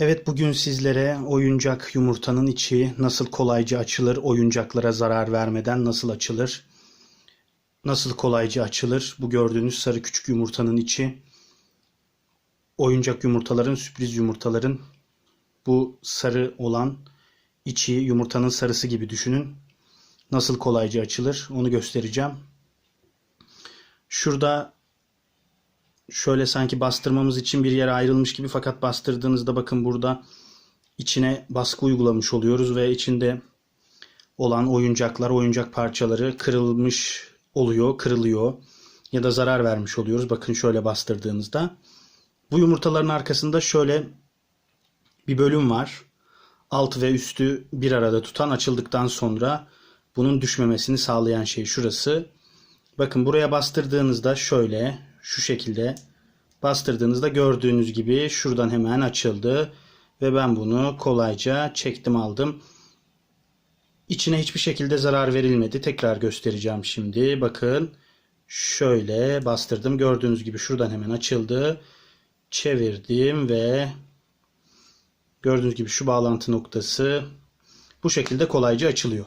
Evet bugün sizlere oyuncak yumurtanın içi nasıl kolayca açılır, oyuncaklara zarar vermeden nasıl açılır, nasıl kolayca açılır. Bu gördüğünüz sarı küçük yumurtanın içi oyuncak yumurtaların, sürpriz yumurtaların bu sarı olan içi yumurtanın sarısı gibi düşünün. Nasıl kolayca açılır onu göstereceğim. Şurada şöyle sanki bastırmamız için bir yer ayrılmış gibi fakat bastırdığınızda bakın burada içine baskı uygulamış oluyoruz ve içinde olan oyuncaklar, oyuncak parçaları kırılmış oluyor, kırılıyor ya da zarar vermiş oluyoruz. Bakın şöyle bastırdığınızda. Bu yumurtaların arkasında şöyle bir bölüm var. Alt ve üstü bir arada tutan açıldıktan sonra bunun düşmemesini sağlayan şey şurası. Bakın buraya bastırdığınızda şöyle şu şekilde bastırdığınızda gördüğünüz gibi şuradan hemen açıldı ve ben bunu kolayca çektim aldım. İçine hiçbir şekilde zarar verilmedi. Tekrar göstereceğim şimdi. Bakın şöyle bastırdım. Gördüğünüz gibi şuradan hemen açıldı. Çevirdim ve gördüğünüz gibi şu bağlantı noktası bu şekilde kolayca açılıyor.